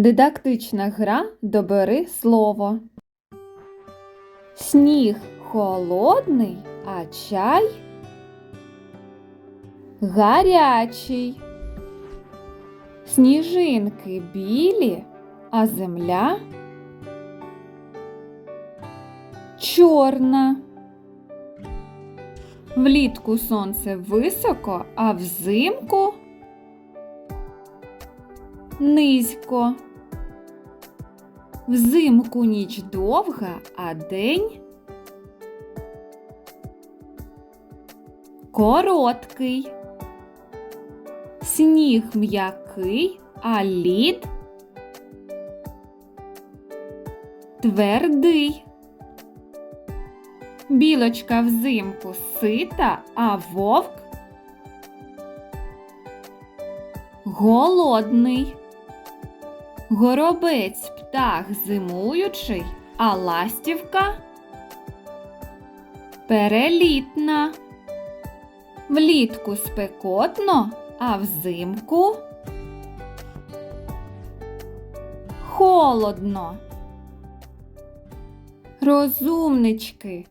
Дидактична гра Добери слово. Сніг холодний, а чай гарячий. Сніжинки білі, а земля чорна. Влітку сонце високо, а взимку низько. Взимку ніч довга, а день короткий. Сніг м'який, а лід твердий. Білочка взимку сита, а вовк голодний. Горобець птах зимуючий, а ластівка перелітна. Влітку спекотно, а взимку холодно. Розумнички,